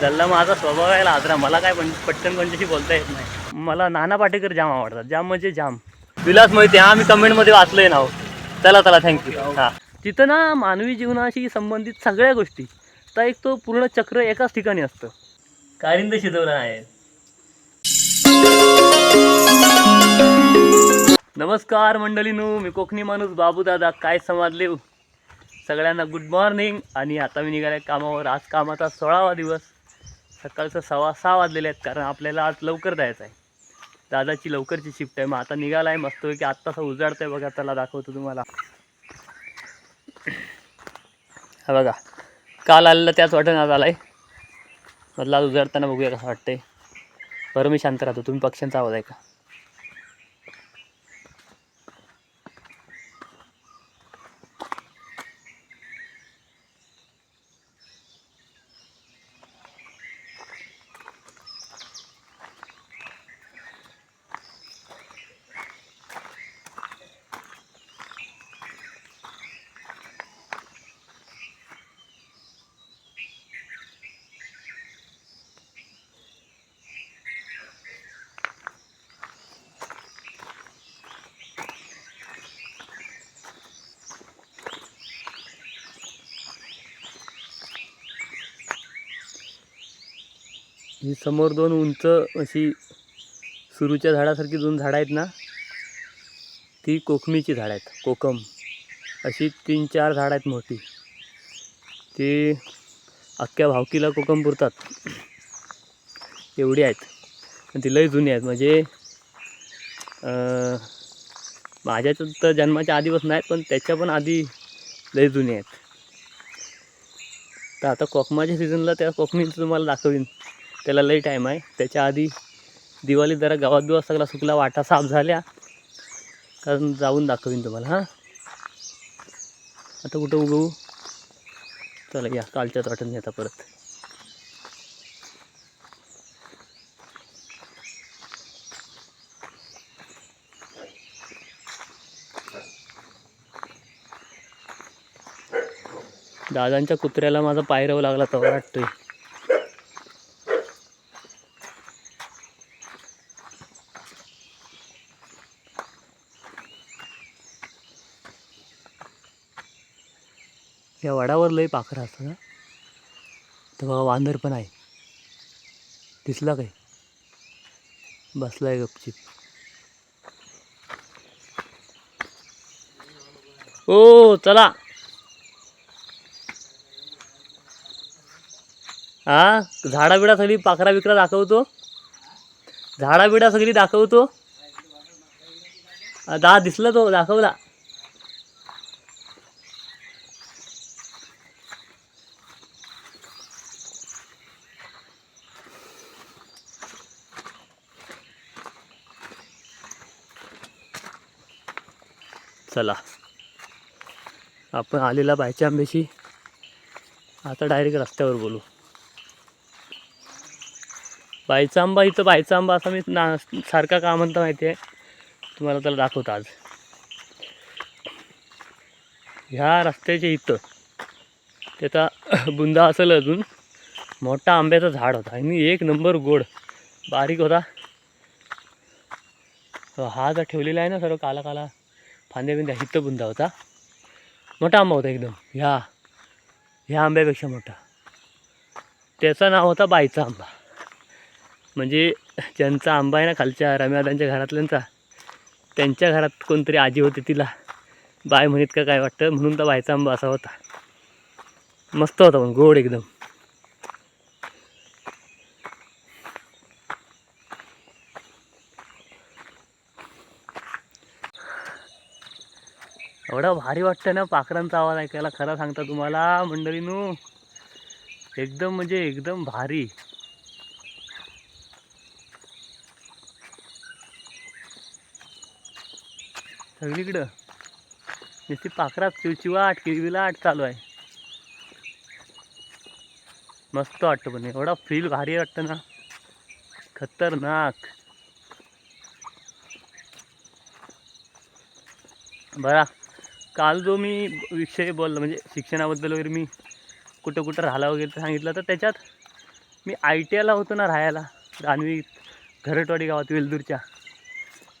दल्ला माझा स्वभाव आहे आजरा मला काय पण पटकन कोणत्याशी बोलता येत नाही. मला नाना पाटेकर जाम आवडतात. जाम म्हणजे जाम. विलास मोहिते हा मी कमेंटमध्ये वाचलंय नाव. चला चला थँक्यू हां. तिथं ना मानवी जीवनाशी संबंधित सगळ्या गोष्टी. तर एक तो पूर्ण चक्र एकाच ठिकाणी असतं. कारिंद शिजवलं आहे. नमस्कार मंडळीनू मी कोकणी माणूस बाबू दादा काय समाजले? सगळ्यांना गुड मॉर्निंग आणि आता मी निघाले कामावर. आज कामाचा सोळावा दिवस. सकाळचं सव्वा सहा वाजलेले आहेत कारण आपल्याला आज लवकर जायचं आहे. दादाची लवकरची शिफ्ट आहे मग आता निघाला आहे मस्त की आत्तासा उजाडतं आहे बघा त्याला दाखवतो तुम्हाला. हा बघा काल आलेला त्याच वाटण आज आला आहे मधला आज उजाडताना बघूया कसं वाटतंय. बरं मी शांत राहतो तुम्ही पक्ष्यांचा आवाज आहे का ही समोर दोन उंच अशी सुरूच्या झाडासारखी दोन झाडं आहेत ना ती कोकमीची झाडं आहेत कोकम. अशी तीन चार झाडं आहेत मोठी. ती अख्ख्या भावकीला कोकम पुरतात. एवढी आहेत. ती लई जुनी आहेत. म्हणजे माझ्या तर जन्माच्या आधीपासून आहेत पण त्याच्या पण आधी लई जुनी आहेत. तर आता कोकमाच्या सीझनला त्या कोकमीचं तुम्हाला दाखवीन. त्याला लई टाईम आहे. त्याच्या आधी दिवाळी जरा गावात बिवा सगळा सुकला वाटा साफ झाल्या. कारण जाऊन दाखवीन तुम्हाला हां. आता कुठं उगवू? चला या कालच्याच वाटून येता परत. दादांच्या कुत्र्याला माझा पायरव लागला तर वाटतोय. या वडावर लय पाखरं असतं ना तर बघा वांदर पण आहे. दिसला काय? आहे गपचिप. ओ चला. हा झाडा बिडा सगळी पाखरा बिकरा दाखवतो? झाडा बिडा सगळी दाखवतो? दहा दा दिसला तो दाखवला. चला. आपण आलेला बायच्या आंब्याशी. आता डायरेक्ट रस्त्यावर बोलू. बायचा आंबा इथं बायचा आंबा असा मी ना सारखा का म्हणता माहिती आहे? तुम्हाला त्याला दाखवतो आज. ह्या रस्त्याच्या इथं त्याचा बुंदा असेल अजून मोठा आंब्याचं झाड होता. आणि एक नंबर गोड. बारीक होता. हा जर ठेवलेला आहे ना सर्व काला काला फांद्या बिंद्या बुंदा होता. मोठा आंबा होता एकदम. ह्या ह्या आंब्यापेक्षा मोठा. त्याचं नाव होता बाईचा आंबा. म्हणजे ज्यांचा आंबा आहे ना खालच्या रम्यादांच्या घरातल्यांचा त्यांच्या घरात कोणतरी आजी होती तिला बाय म्हणत का काय वाटतं? म्हणून तर बायचा आंबा असा होता. मस्त होता पण गोड एकदम. एवढा भारी वाटतं ना पाखरांचा आवाज ऐकायला खरं सांगता तुम्हाला मंडळीनू. एकदम म्हणजे एकदम भारी. सगळीकडं. नुसती पाखरात चिवचिवाट किरविलाट चालू आहे. मस्त वाटतं पण एवढा फील भारी वाटतं ना. खतरनाक. बरा. काल जो मी विषय बोलला म्हणजे शिक्षणाबद्दल वगैरे मी कुठं कुठं राहिला वगैरे सांगितलं तर त्याच्यात मी आय टी आयला होतो ना राहायला दानवी घरटवाडी गावात वेलदूरच्या.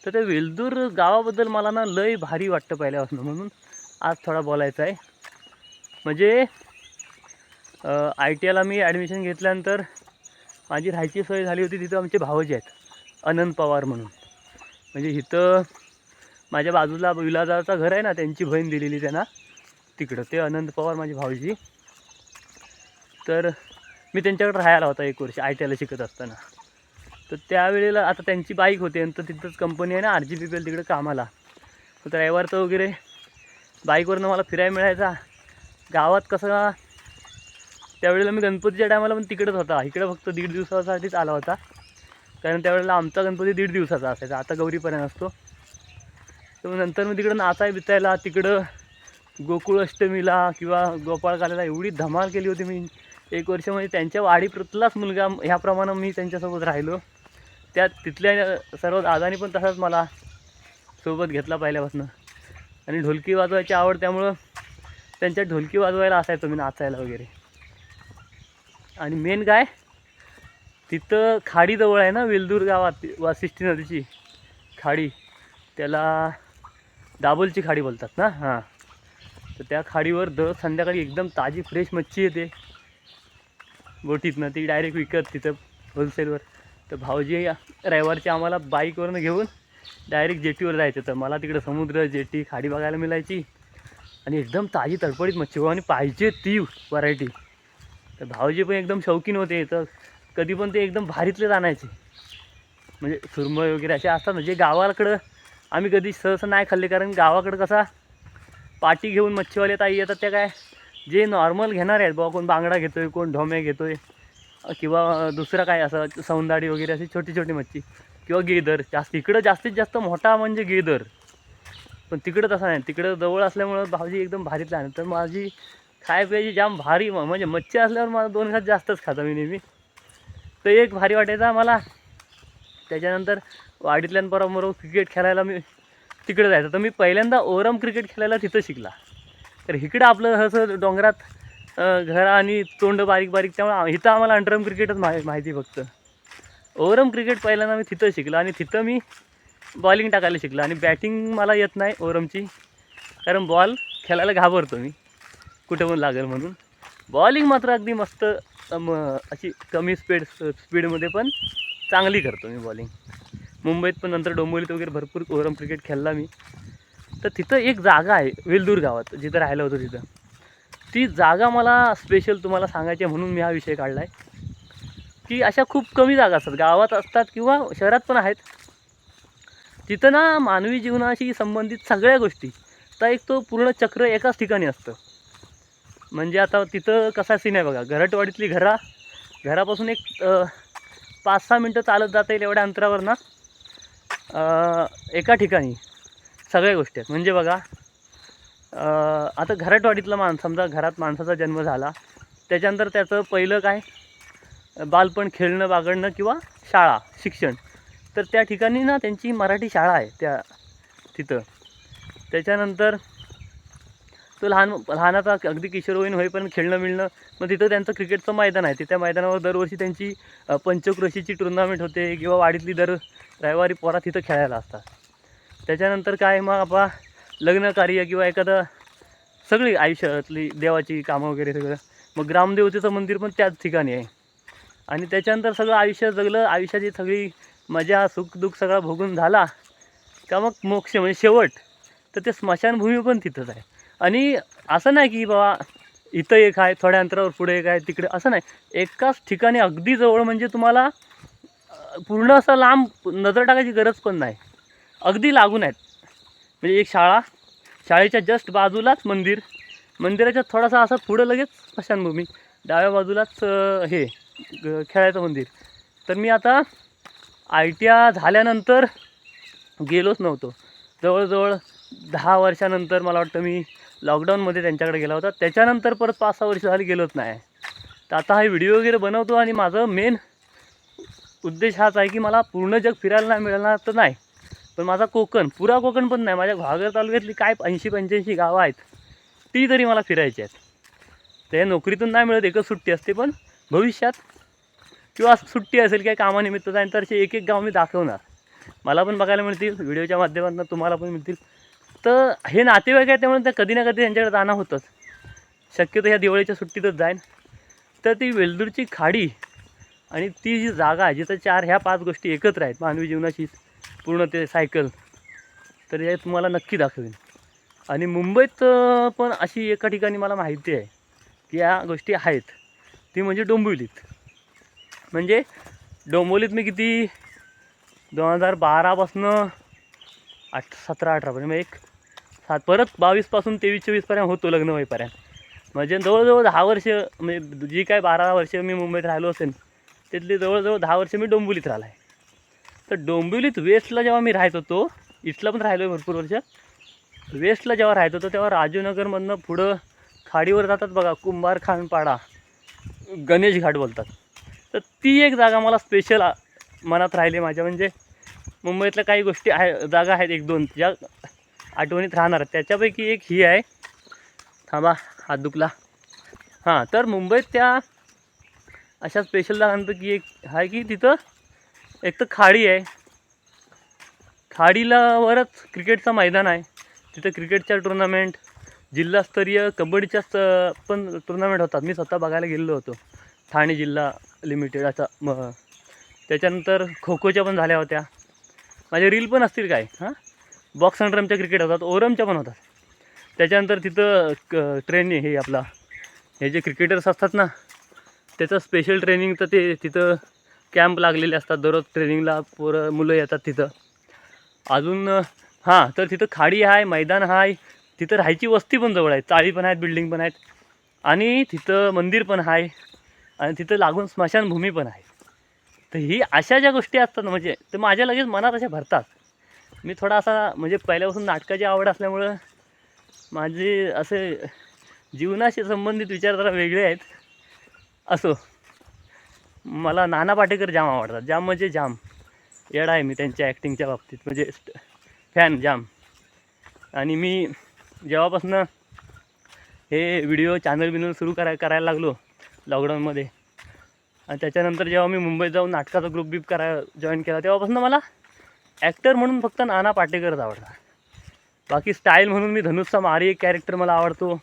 तर त्या वेलदूर गावाबद्दल मला ना लय भारी वाटतं पहिल्यापासून म्हणून आज थोडा बोलायचं आहे. म्हणजे आय टी आयला मी ॲडमिशन घेतल्यानंतर माझी राहायची सोय झाली होती तिथं आमचे भावजी आहेत अनंत पवार म्हणून. म्हणजे इथं माझ्या बाजूला विलाजाचं घर आहे ना त्यांची बहीण दिलेली त्यांना. तिकडं ते अनंत पवार माझी भाऊजी. तर मी त्यांच्याकडे राहायला होता एक वर्ष आय टी आयला शिकत असताना. तर त्यावेळेला आता त्यांची बाईक होते नंतर तिथंच कंपनी आहे ना R G P P L तिकडे कामाला. तर वगैरे बाईकवरनं मला फिरायला मिळायचा. गावात कसं त्यावेळेला मी गणपतीच्या टायमाला पण तिकडेच होता. इकडे फक्त दीड दिवसासाठीच आला होता. कारण त्यावेळेला आमचा गणपती दीड दिवसाचा असायचा. आता गौरीपर्यंत असतो. तर मग नंतर मी तिकडं नाचाय बिचायला तिकडं गोकुळ अष्टमीला किंवा गोपाळकाल्याला एवढी धमाल केली होती मी. एक वर्ष म्हणजे त्यांच्या वाडीप्रतलाच मुलगा ह्याप्रमाणे मी त्यांच्यासोबत राहिलो. त्यात तिथल्या सर्व दादानी पण तसाच मला सोबत घेतला पहिल्यापासून. आणि ढोलकी वाजवायची आवड त्यामुळं त्यांच्या ढोलकी वाजवायला असायचो मी नाचायला वगैरे. आणि मेन काय तिथं खाडीजवळ आहे ना वेलदूर गावात वासिष्ठी नदीची खाडी. त्याला दाबोलची खाडी बोलतात ना? हां. तर त्या खाडीवर दर संध्याकाळी एकदम ताजी फ्रेश मच्छी येते. बोटीतनं ती डायरेक्ट विकत तिथं होलसेलवर तर भाऊजी रविवारची आम्हाला बाईकवरनं घेऊन डायरेक्ट जेटीवर जायचं. तर मला तिकडं समुद्र जेटी खाडी बघायला मिळायची. आणि एकदम ताजी तडफडीत मच्छी आणि पाहिजे ती व्हरायटी तर भाऊजी पण एकदम शौकीन होते. तर कधी पण ते एकदम भारीतलेच आणायचे. म्हणजे सुरमय वगैरे असे असतात ना जे गावाकडं आम्ही कधी सहसा नाही खाल्ले कारण गावाकडं कसा पाटी घेऊन मच्छीवाले ताई येतात त्या काय जे नॉर्मल घेणार आहेत बाबा कोण बांगडा घेतो आहे कोण ढोमे घेतो आहे किंवा दुसरं काय असं सौंदाडी वगैरे अशी छोटी छोटी मच्छी किंवा गेदर जास्त इकडं जास्तीत जास्त मोठा म्हणजे गेदर. पण तिकडं तसं नाही तिकडं जवळ असल्यामुळं भाजी एकदम भारीत लहान तर माझी खाय प्यायची जाम भारी म्हणजे मच्छी असल्यावर मला दोन घात जास्तच खातो मी नेहमी. तर एक भारी वाटायचा मला. त्याच्यानंतर वाडीतल्यांबरोबर क्रिकेट खेळायला मी तिकडे जायचं. तर मी पहिल्यांदा ओरम क्रिकेट खेळायला तिथं शिकला. तर इकडं आपलं असं डोंगरात घर आणि तोंड बारीक बारीक त्यामुळे इथं आम्हाला अंडरम क्रिकेटच माहि माहिती फक्त. ओरम क्रिकेट पहिल्यांदा मी तिथं शिकलो आणि तिथं मी बॉलिंग टाकायला शिकलो आणि बॅटिंग मला येत नाही ओरमची. कारण बॉल खेळायला घाबरतो मी. कुठं पण लागेल म्हणून. बॉलिंग मात्र अगदी मस्त अशी कमी स्पीड स्पीडमध्ये पण चांगली करतो मी बॉलिंग मुंबईत पण नंतर डोंबिवलीत वगैरे भरपूर ओरम क्रिकेट खेळला मी. तर तिथं एक जागा आहे वेलदूर गावात जिथं राहिलं होतं तिथं. ती जागा मला स्पेशल तुम्हाला सांगायची आहे म्हणून मी हा विषय काढला आहे की अशा खूप कमी जागा असतात. गावात असतात किंवा शहरात पण आहेत. तिथं ना मानवी जीवनाशी संबंधित सगळ्या गोष्टी. तर एक तो पूर्ण चक्र एकाच ठिकाणी असतं. म्हणजे आता तिथं कसा सीन आहे बघा. घरटवाडीतली घरा घरापासून एक पाच सहा मिनटं चालत जाता येईल एवढ्या अंतरावर ना. एका ठिकाणी सगळ्या गोष्टी आहेत. म्हणजे बघा आता घराटवाडीतला माणूस समजा घरात माणसाचा जन्म झाला त्याच्यानंतर त्याचं पहिलं काय? बालपण खेळणं बागडणं किंवा शाळा शिक्षण. तर त्या ठिकाणी ना त्यांची मराठी शाळा आहे त्या तिथं. त्याच्यानंतर तो लहान लहानाचा अगदी किशोरवयीन होईपर्यंत खेळणं मिळणं मग तिथं त्यांचं क्रिकेटचं मैदान आहे. त्या मैदानावर दरवर्षी त्यांची पंचक्रोशीची टुर्नामेंट होते किंवा वाडीतली दर रविवारी पोरा तिथं खेळायला असतात. त्याच्यानंतर काय मग आपा लग्न कार्य किंवा एखादं सगळी आयुष्यातली देवाची कामं वगैरे सगळं मग ग्रामदेवतेचं मंदिर पण त्याच ठिकाणी आहे. आणि त्याच्यानंतर सगळं आयुष्य जगलं आयुष्याची सगळी मजा सुखदुःख सगळा भोगून झाला का मग मोक्ष म्हणजे शेवट. तर ते स्मशानभूमी पण तिथंच आहे. आणि असं नाही की बाबा इथं एक आहे थोड्या अंतरावर पुढे एक आहे तिकडे असं नाही. एकाच ठिकाणी अगदी जवळ म्हणजे तुम्हाला पूर्ण असं लांब नजर टाकायची गरज पण नाही. अगदी लागून आहेत. म्हणजे एक शाळा शाळेच्या जस्ट बाजूलाच मंदिर. मंदिराच्या थोडासा असं पुढं लगेच स्मशानभूमी. डाव्या बाजूलाच हे ग- खेळायचं मंदिर. तर मी आता आय टी आय झाल्यानंतर गेलोच नव्हतो. जवळजवळ दहा वर्षानंतर मला वाटतं मी लॉकडाऊनमध्ये त्यांच्याकडे गेला होता. त्याच्यानंतर परत पाच सहा वर्ष झाली गेलोच नाही. तर आता हा व्हिडिओ वगैरे बनवतो आणि माझं मेन उद्देश हाच आहे की मला पूर्ण जग फिरायला नाही मिळणार तर नाही. पण माझा कोकण पुरा कोकण पण नाही. माझ्या घागर तालुक्यातली काय ऐंशी पंच्याऐंशी गावं आहेत ती तरी मला फिरायची आहेत. ते नोकरीतून नाही मिळत एकच सुट्टी असते. पण भविष्यात किंवा सुट्टी असेल काही कामानिमित्त जाईन तर असे एक एक गाव मी दाखवणार. मला पण बघायला मिळतील व्हिडिओच्या माध्यमातून तुम्हाला पण मिळतील. तर हे नातेवाईक आहे त्यामुळे त्या कधी ना कधी त्यांच्याकडे जाणं होतंच. शक्यतो ह्या दिवाळीच्या सुट्टीतच जाईन. तर ती वेलदूरची खाडी आणि ती जी जागा आहे जिथं चार ह्या पाच गोष्टी एकत्र आहेत मानवी जीवनाची पूर्ण ते सायकल तर हे तुम्हाला नक्की दाखवेन. आणि मुंबईत पण अशी एका ठिकाणी मला माहिती आहे की या गोष्टी आहेत. ती म्हणजे डोंबिवलीत. म्हणजे डोंबिवलीत मी किती? दोन हजार बारापासनं आठ सतरा अठरापर्यंत म्हणजे एक सात परत बावीसपासून तेवीस चोवीसपर्यंत होतो लग्न होईपर्यंत. म्हणजे जवळजवळ दहा वर्ष म्हणजे जी काय बारा वर्ष मी मुंबईत राहिलो असेल तिथली जवळजवळ दहा वर्ष मी डोंबिवलीत राहिला आहे तर डोंबिवलीत वेस्टला जेव्हा मी राहत होतो इथला पण राहिलो आहे भरपूर वर्ष. वेस्टला जेव्हा राहत होतो तेव्हा राजूनगरमधनं पुढं खाडीवर जातात बघा कुंभार खानपाडा गणेश घाट बोलतात. तर ती एक जागा मला स्पेशल मनात राहिली माझ्या. म्हणजे मुंबईतल्या काही गोष्टी आहे जागा आहेत एक दोन ज्या आठवणीत राहणार. आहेत त्याच्यापैकी एक ही आहे. थांबा हात दुखला. हां तर मुंबईत त्या अशा स्पेशल की एक आहे की तिथं? एक तर खाडी आहे. खाडीला वरच क्रिकेटचं मैदान आहे. तिथं क्रिकेटच्या टुर्नामेंट जिल्हास्तरीय कबड्डीच्या स्त पण टुर्नामेंट होतात. मी स्वतः बघायला गेलेलो होतो. ठाणे जिल्हा लिमिटेड असा म त्याच्यानंतर खो खोच्या पण झाल्या होत्या. माझे रील पण असतील काय? हां? बॉक्स अँड रमच्या क्रिकेट होतात. ओरमच्या पण होतात. त्याच्यानंतर तिथं क ट्रेन हे आपला. हे जे क्रिकेटर्स असतात ना त्याचं स्पेशल ट्रेनिंग तर ते तिथं कॅम्प लागलेले असतात. दररोज ट्रेनिंगला पोरं मुलं येतात तिथं. अजून हां तर तिथं खाडी आहे मैदान आहे तिथं राहायची वस्ती पण जवळ आहे. चाळी पण आहेत बिल्डिंग पण आहेत. आणि तिथं मंदिर पण आहे आणि तिथं लागून स्मशानभूमी पण आहे. तर ही अशा ज्या गोष्टी असतात ना म्हणजे तर माझ्या लगेच मनात अशा भरतात. मी थोडा असा म्हणजे पहिल्यापासून नाटकाची आवड असल्यामुळं माझे असे जीवनाशी संबंधित विचार जरा वेगळे आहेत. असो. मला नाना पाटेकर जाम आवडतात. जाम म्हणजे जाम. येडा आहे मी त्यांच्या ॲक्टिंगच्या बाबतीत. म्हणजे फॅन जाम. आणि मी जेव्हापासून हे व्हिडिओ चॅनल बिनल सुरू करा करायला लागलो लॉकडाऊनमध्ये आणि त्याच्यानंतर जेव्हा मी मुंबईत जाऊन नाटकाचा ग्रुप बीप करा जॉईन केला तेव्हापासून मला ॲक्टर म्हणून फक्त नाना पाटेकरच आवडतात. बाकी स्टाईल म्हणून मी धनुषचा मारी एक कॅरेक्टर मला आवडतो.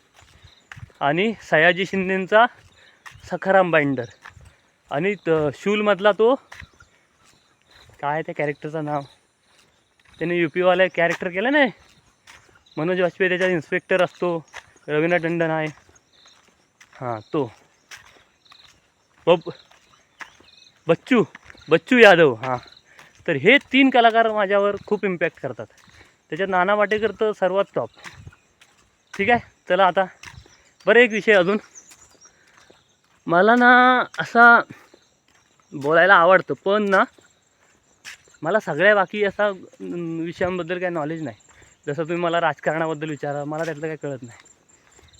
आणि सयाजी शिंदेंचा सखाराम बाइंडर आणि त- शूलमधला तो काय त्या कॅरेक्टरचं नाव? त्याने यू पीवाला कॅरेक्टर केलं नाही? मनोज वाजपेयी त्याच्यात इन्स्पेक्टर असतो रवीना टंडन आहे. हां तो. बब बच्चू बच्चू यादव हां. तर हे तीन कलाकार माझ्यावर खूप इम्पॅक्ट करतात. त्याच्यात नाना वाटेकर तर सर्वात टॉप ठीक आहे? चला आता. बरं एक विषय अजून. मला ना असा बोलायला आवडतं पण ना मला सगळ्या बाकी असा विषयांबद्दल काही नॉलेज नाही. जसं तुम्ही मला राजकारणाबद्दल विचारा मला त्यातलं काही कळत नाही.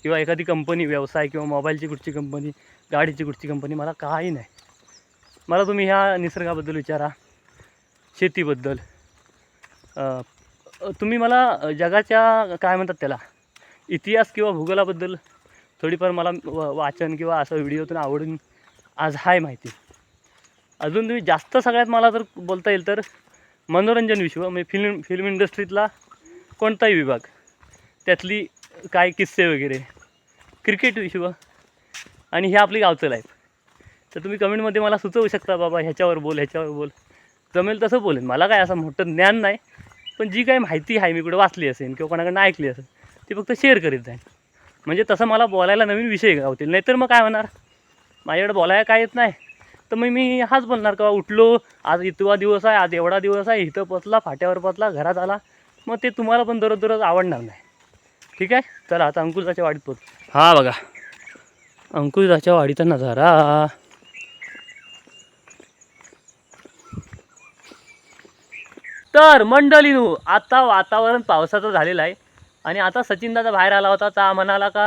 किंवा एखादी कंपनी व्यवसाय किंवा मोबाईलची कुठची कंपनी गाडीची कुठची कंपनी मला काही नाही. मला तुम्ही ह्या निसर्गाबद्दल विचारा शेतीबद्दल. तुम्ही मला जगाच्या काय म्हणतात त्याला इतिहास किंवा भूगोलाबद्दल थोडीफार मला व- वाचन किंवा असं व्हिडिओतून आवडून आज हाय माहिती. अजून तुम्ही जास्त सगळ्यात मला जर बोलता येईल तर मनोरंजन विश्व म्हणजे फिल्म फिल्म इंडस्ट्रीतला कोणताही विभाग त्यातली काय किस्से वगैरे क्रिकेट विश्व आणि हे आपली गावचं लाईफ तर तुम्ही कमेंटमध्ये मला सुचवू शकता बाबा ह्याच्यावर बोल ह्याच्यावर बोल. जमेल तसं बोलेन. मला काय असं मोठं ज्ञान नाही पण जी काही माहिती आहे मी कुठे वाचली असेल किंवा कोणाकडनं ऐकली असेल ती फक्त शेअर करीत जाईन. म्हणजे तसं मला बोलायला नवीन विषय गावतील. नाहीतर मग काय होणार? माझ्याकडे बोलायला काय येत नाही. तर मग मी हाच बोलणार का उठलो आज इतवा दिवस आहे आज एवढा दिवस आहे इथं पचला फाट्यावर पचला घरात आला. मग ते तुम्हाला पण दररोज दररोज आवडणार नाही. ठीक आहे? चला आता अंकुशाच्या वाडीत पोच हा बघा. अंकुशाच्या वाडीचा नजारा. तर मंडळीनू आता वातावरण पावसाचं झालेलं आहे. आणि आता सचिनदादा बाहेर आला होता तर म्हणाला का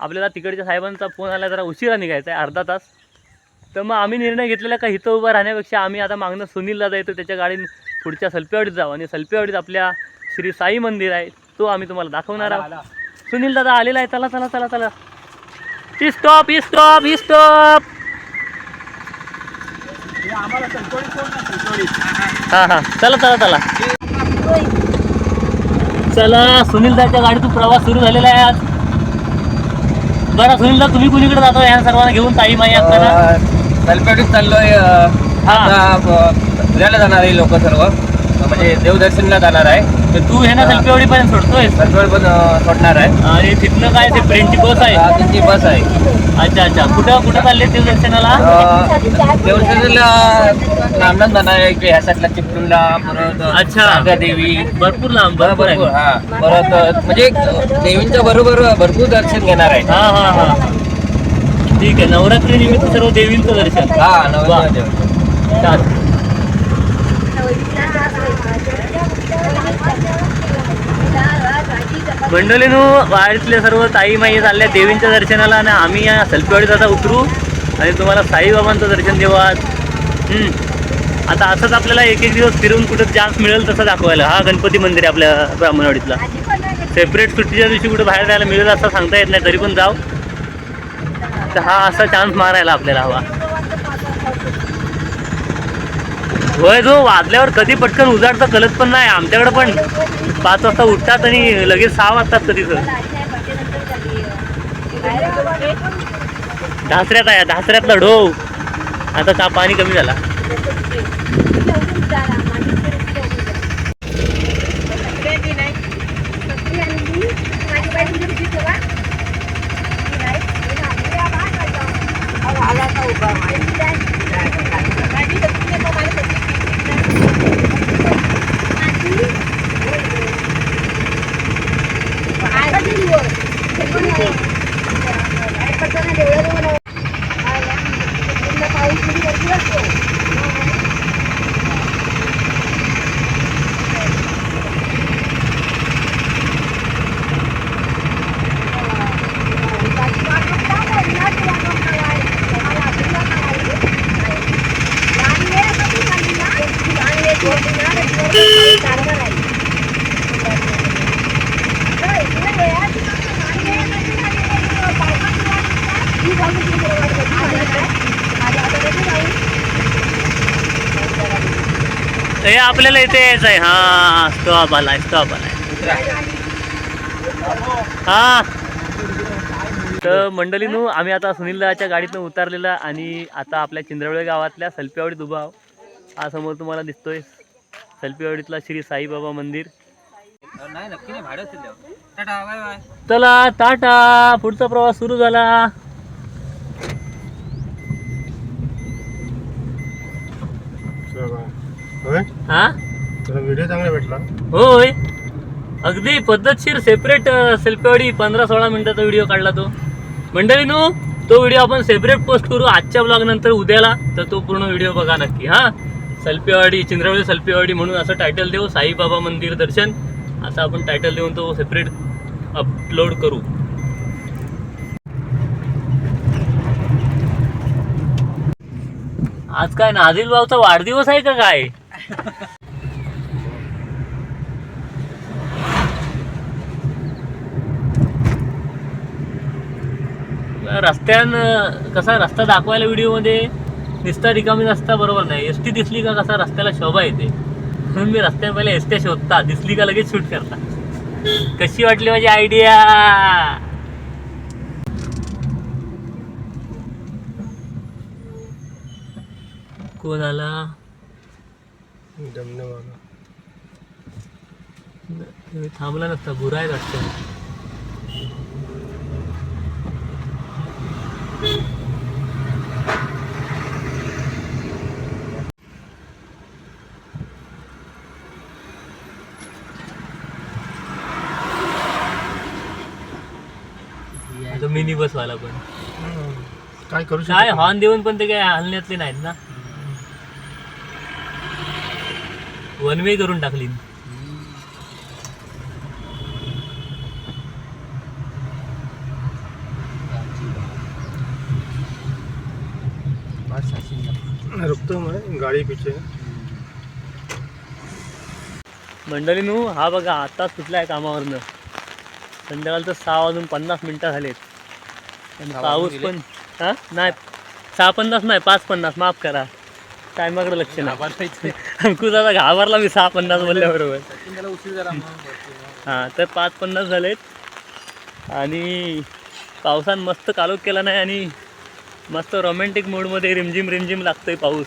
आपल्याला तिकडच्या साहेबांचा फोन आला जरा उशिरा निघायचा आहे अर्धा तास. तर मग आम्ही निर्णय घेतलेला का इथं उभं राहण्यापेक्षा आम्ही आता मागणं सुनीलला जायचो त्याच्या गाडीत पुढच्या सल्पेवाडीत जाऊ. आणि सल्पेवाडीत आपल्या श्री साई मंदिर आहे तो आम्ही तुम्हाला दाखवणार आहोत. सुनील दादा आलेला आहे चला चला चला चला. ही स्टॉप ही स्टॉप ही स्टॉप हा हा चला चला चला. चला सुनील दाच्या गाडीतून प्रवास सुरू झालेला आहे आज. बरं सुनील दा तुम्ही कुणीकडे जातो या सर्वांना घेऊन ताई माई असताना. चाललोय हा. आता अं, फिरायला जाणार आहे लोक सर्व. म्हणजे देवदर्शनला जाणार आहे. तर तू हे ना सेल्फीवाडी पर्यंत सोडतोय? तलपेट पण सोडणार आहे. आणि तिथनं काय ते फ्रेंडची बस आहे? त्यांची बस आहे. अच्छा अच्छा. कुठं कुठं चालले ते दर्शनाला अं, देवदर्शनला नामनाथ जाणार आहे की ह्या साईडला चिपळूणला परत अच्छा. देवी भरपूर लांब भरपूर आहे. हा. परत अं, म्हणजे देवींच्या बरोबर भरपूर दर्शन घेणार आहे. हा हा हा. ठीक आहे. नवरात्री निमित्त सर्व देवींचं दर्शन. हा वा. नवरात्र मंडळीनो वाडीतले सर्व ताई माई चालल्या देवींच्या दर्शनाला आणि आम्ही या सलपेवाडीत आता उतरू आणि तुम्हाला साईबाबांचं दर्शन देऊ आज. आता असंच आपल्याला एक एक दिवस फिरून कुठं चान्स मिळेल तसं दाखवायला. हा गणपती मंदिर आहे आपल्या ब्राह्मणवाडीतला. सेपरेट सुट्टीच्या दिवशी कुठं बाहेर जायला मिळेल असं सांगता येत नाही तरी पण जाऊ. तर हा असा चान्स मारायला आपल्याला हवा. होय जो वाजल्यावर कधी पटकन उजाडतं कळत पण नाही आमच्याकडे पण पाच वाजता उठतात आणि लगेच सहा वाजतात कधी तर. धासऱ्यात आहे धासऱ्यातला ढो आता का पाणी कमी झाला. Ai, pagka na, wala naman आपल्याला इथे यायचं आहे. हा स्टॉप आलाय स्टॉप आलाय. हा. तर मंडळीनू आम्ही आता सुनीलदाच्या गाडीतनं उतरलेला आणि आता आपल्या चिंद्रवळे गावातल्या सलपिवाडीत उभा आहो हा समोर तुम्हाला दिसतोय सलपिवाडीतला श्री साईबाबा मंदिर. नाही नक्की नाही भाडं असेल तेव्हा. टाटा बाय बाय चला टाटा. पुढचा प्रवास सुरू झाला. होय? हा? तुला व्हिडिओ चांगला भेटला. होय. अगदी पद्धतशीर सेपरेट सेल्फीवाडी पंधरा सोळा मिनिटाचा व्हिडिओ काढला तो. मंडळी नो तो व्हिडिओ आपण सेपरेट पोस्ट करू. आजच्या ब्लॉग नंतर उद्याला. तर तो पूर्ण व्हिडिओ बघा नक्की हा. सल्पेवाडी चिंद्रवळी सल्पेवाडी म्हणून असं टायटल देऊ. साईबाबा मंदिर दर्शन. असं आपण टायटल देऊन तो सेपरेट अपलोड करू. आज काय नाझील भाऊचा वाढदिवस आहे का काय? रस्त्यान कसा रस्ता दाखवायला व्हिडिओमध्ये दिसता रिकामी रस्ता बरोबर नाही. एस टी दिसली का कसा रस्त्याला शोभा येते? म्हणून मी रस्त्याने पहिले एस टी शोधता. दिसली का लगेच शूट करता. कशी वाटली माझी आयडिया कोण आला? थांबला नसता बुरा आहे रस्त्यावर तो मिनी बस वाला पण. काय करू काय हॉर्न देऊन पण ते काय हलण्यातले नाहीत ना? वन वे करून टाकली. रुकतो मैं गाडी पीछे मंडळीनू हा बघा आता सुटलाय कामावरनं. संध्याकाळचं सहा वाजून पन्नास मिनिटं झालेत. पण पाऊस पण हा? नाही सहा पन्नास नाही पाच पन्नास माफ करा. टायमाकडे लक्ष नाही. अंकुश आता घाबरला मी सहा पन्नास बोलल्याबरोबर. हां तर पाच पन्नास झालेत. आणि पावसान मस्त कालोख केला नाही आणि मस्त रोमॅन्टिक मूडमध्ये रिमझिम रिमझिम लागतोय पाऊस.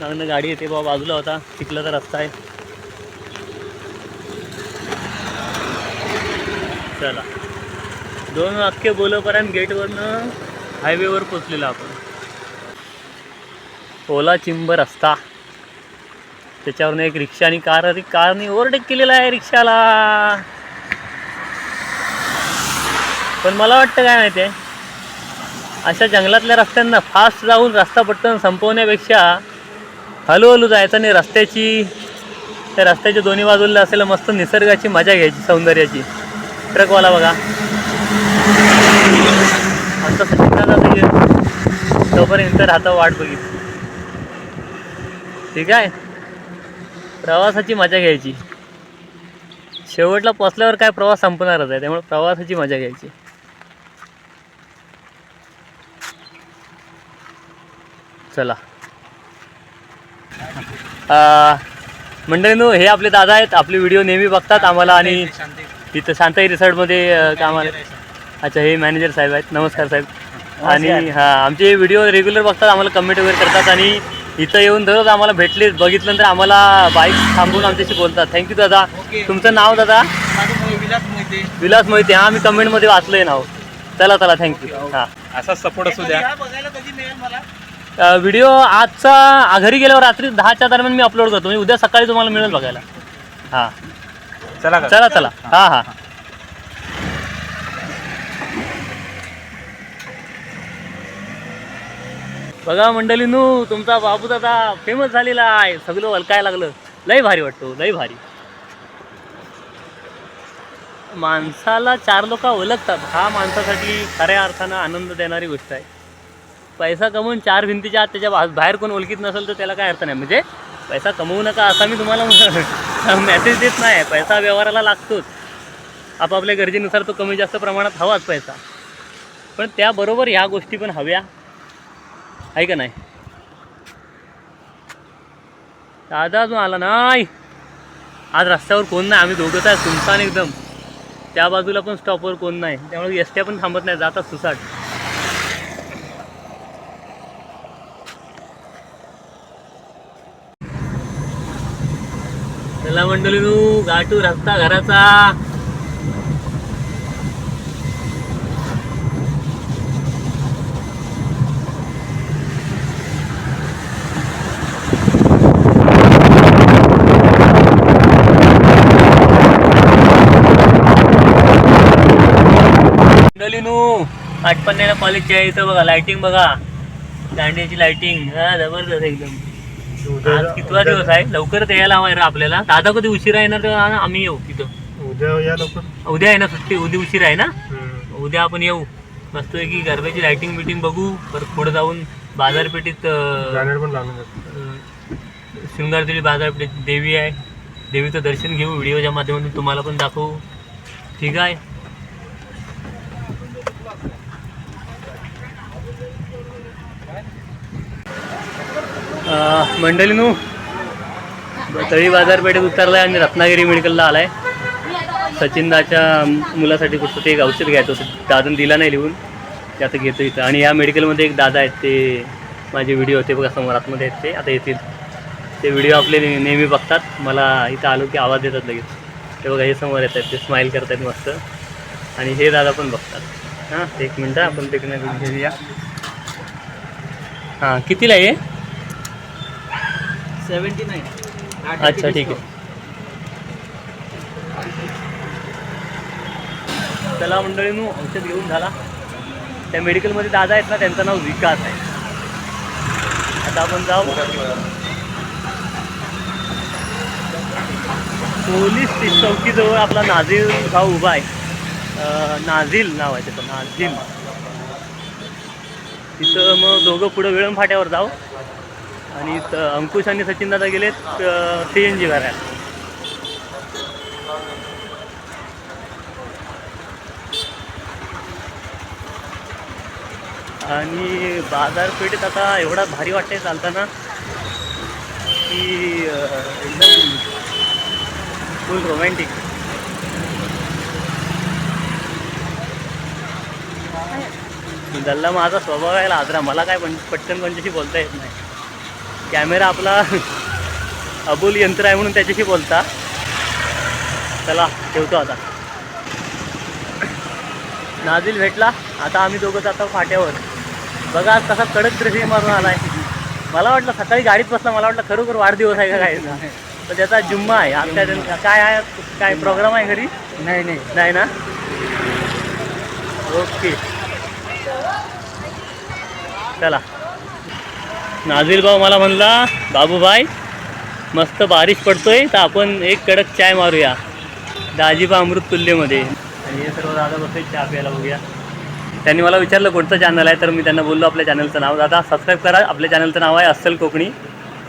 मागनं गाडी येते बाबा बाजूला होता. चिखलाचा रस्ता आहे. चला. दोन वाक्य बोलोपर्यंत गेटवरनं हायवेवर पोचलेलो आपण. ओला चिंब रस्ता. त्याच्यावरनं एक रिक्षा आणि कार आली कारने ओव्हरटेक केलेला आहे रिक्षाला. पण मला वाटतं काय माहिती आहे अशा जंगलातल्या रस्त्यांना फास्ट जाऊन रस्ता पटकन संपवण्यापेक्षा हळूहळू जायचं आणि रस्त्याची त्या रस्त्याच्या दोन्ही बाजूला असलेल्या मस्त निसर्गाची मजा घ्यायची सौंदर्याची. ट्रकवाला बघा. आमचा सचिन तोपर्यंत राहता वाट बघितली. ठीक आहे. प्रवासाची मजा घ्यायची. शेवटला पोचल्यावर काय प्रवास संपणारच आहे त्यामुळे प्रवासाची मजा घ्यायची. चला. मंडळींनो हे आपले दादा आहेत. आपले व्हिडिओ नेहमी बघतात आम्हाला आणि तिथं शांताई रिसॉर्टमध्ये कामाला अच्छा हे मॅनेजर साहेब आहेत. नमस्कार साहेब. आणि हा आमचे व्हिडिओ रेग्युलर बघतात आम्हाला कमेंट वगैरे करतात आणि इथं येऊन दररोज आम्हाला भेटले बघितल्यानंतर आम्हाला बाईक थांबून आमच्याशी बोलतात. थँक्यू दादा. तुमचं नाव दादा? विलास मोहिते. विलास मोहिते. हा मी कमेंटमध्ये वाचलंय नाव. चला चला थँक्यू हां. असा सपोर्ट असू द्या. बघायला कधी मिळेल मला? अ, व्हिडिओ आजचा घरी गेल्यावर रात्री दहाच्या दरम्यान मी अपलोड करतो. म्हणजे उद्या सकाळी तुम्हाला मिळेल बघायला. हां. चला चला चला. हां. हां. बघा मंडळीनू तुमचा बाबू दादा फेमस झालेला आहे. सगळं वलकायला लागलं. लय भारी वाटतो लय भारी. माणसाला चार लोक ओळखतात. हा माणसासाठी खऱ्या अर्थानं आनंद देणारी गोष्ट आहे. पैसा कमवून चार भिंतीच्या आत त्याच्या बाहेर कोण ओळखीत नसेल तर त्याला काय अर्थ नाही. म्हणजे पैसा कमवू नका असा मी तुम्हाला मेसेज देत नाही. पैसा व्यवहाराला लागतोच. आपापल्या गरजेनुसार तो कमी जास्त प्रमाणात हवाच पैसा. पण त्याबरोबर ह्या गोष्टी पण हव्या. आहे का नाही? दादा अजून आला नाही. आज रस्त्यावर कोण नाही आम्ही दोघंच आहे सुनसान एकदम. त्या बाजूला पण स्टॉपवर कोण नाही. त्यामुळे एसट्या पण थांबत नाही जातात सुसाट. चला मंडळी तू गाठू रस्ता घराचा. मंडळीनू आठपन्नेला कॉलेजच्या इथं बघा लाइटिंग बघा. दांड्याची लाइटिंग हा जबरदस्त एकदम. आज कितवा दिवस आहे? लवकरच यायला हवाय रे आपल्याला. दादा कधी उशिरा येणार तेव्हा आम्ही येऊ तिथं. उद्या या लवकर. उद्या आहे ना सुट्टी उद्या उशिरा आहे ना. उद्या आपण येऊ. मस्त की गरब्याची लाइटिंग बिटिंग बघू. परत पुढे जाऊन बाजारपेठेत शृंगारदेवी बाजारपेठेत देवी आहे. देवीचं दर्शन घेऊ. व्हिडिओच्या माध्यमातून तुम्हाला पण दाखवू. ठीक आहे? मंडळीनू तळी बाजारपेठेत उतरलाय आणि रत्नागिरी मेडिकलला आलाय. सचिनदाच्या मुलासाठी कुठं ते एक औषध घ्यायचं होतं. दादन दिला नाही लिहून. ते आता घेतो इथं. आणि या मेडिकलमध्ये एक दादा आहेत ते माझे व्हिडिओ होते बघा समोर आतमध्ये आहेत ते. आता येतील. ते व्हिडिओ आपले नेहमी बघतात. मला इथं आलो की आवाज देतात लगेच. ते बघा हे समोर येत आहेत ते स्माईल करत आहेत मस्त. आणि हे दादा पण बघतात. हां एक मिनटं आपण तिकडनं घेऊया. हां कितीला आहे सेव्हन्टी नाईन. अच्छा ठीक आहे. चला मंडळीनू औषध घेऊन झाला. त्या मेडिकलमध्ये दादा आहेत ना त्यांचं नाव विकास आहे. आता आपण जाऊ. पोलीस चौकीजवळ आपला नाझील भाऊ उभा आहे. नाझील नाव आहे त्याचं नाझील. तिथं मग दोघं पुढं विळम फाट्यावर जाऊ. आणि अंकुश आणि सचिन दादा गेलेत सी एन जी करायला. आणि बाजारपेठेत आता एवढा भारी वाटतंय चालताना की एकदम फुल रोमॅन्टिक दल्ला माझा स्वभाव आहे आजरा मला काय पण पटकन कोणच्याशी बोलता येत नाही. कॅमेरा आपला अबोल यंत्र आहे म्हणून त्याच्याशी बोलता. चला ठेवतो आता. नाझील भेटला. आता आम्ही दोघं जातो फाट्यावर. बघा आज कसा कडक ड्रेसिंग मारून आलाय. मला वाटलं सकाळी गाडीत बसला मला वाटलं खरोखर वाढदिवस आहे का काय? तर त्याचा जुम्मा आहे. त्यां- काय आहे? काय प्रोग्राम आहे घरी? नाही नाही. नाही ना? ओके चला. नाझील भाऊ मला म्हणला बाबूभाई मस्त बारिश पडतोय तर आपण एक कडक चाय मारूया. दाजीबा अमृत तुल्यमध्ये. आणि हे सर्व दादा बसले चहा प्यायला बघूया. त्यांनी मला विचारलं कोणतं चॅनल आहे? तर मी त्यांना बोललो आपल्या चॅनलचं नाव दादा सबस्क्राईब करा. आपल्या चॅनलचं नाव आहे अस्सल कोकणी.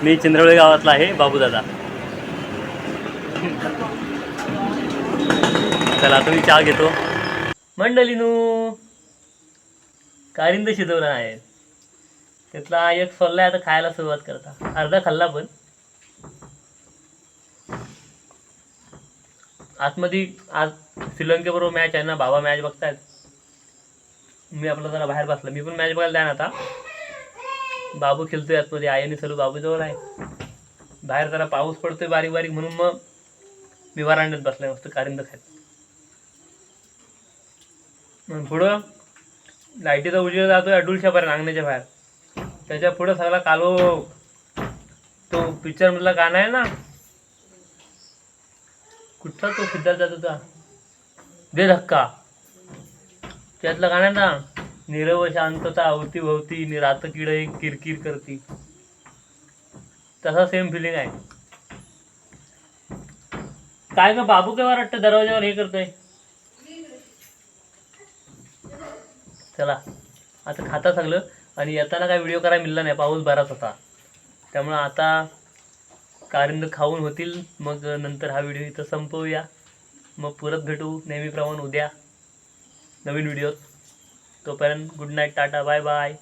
मी चंद्रवळे गावातला आहे बाबू दादा. चला आता मी चहा घेतो. मंडलीनू कारिंद शिजवला आहे. त्यातला एक सोललाय आता खायला सुरुवात करता. अर्धा खाल्ला पण. आतमध्ये आज श्रीलंकेबरोबर मॅच आहे ना बाबा मॅच बघतायत. मी आपलं जरा बाहेर बसलं. मी पण मॅच बघायला द्या ना आता. बाबू खेळतोय आतमध्ये. आई आणि सर्व बाबूजवळ आहे. बाहेर जरा पाऊस पडतोय बारीक बारीक म्हणून मग मी वरांड्यात बसलाय मस्त कारिंद खायचं मग पुढं लाईटीचा उजेड जातोय अडुलशापर्यंत अंगण्याच्या बाहेर. त्याच्या पुढे सगळा कालो तो पिक्चर मधला गाणं आहे ना? कुठचा तो सिद्धार्थ होता दे धक्का. त्यातलं गाणं आहे ना निरव शांतता अवतीभवती नि रात किड एक किरकिर करती. तसा सेम फिलिंग आहे. काय ग बाबू काय वाटतं दरवाज्यावर हे करतोय. चला. आता खाता सगळं. आणि येताना काय व्हिडिओ करायला मिळाला नाही पाऊस बराच होता. त्यामुळं आता कारिंद खाऊन होतील मग नंतर हा व्हिडिओ इथं संपवूया. मग परत भेटू नेहमीप्रमाणे उद्या. नवीन व्हिडिओत तोपर्यंत good night tata bye bye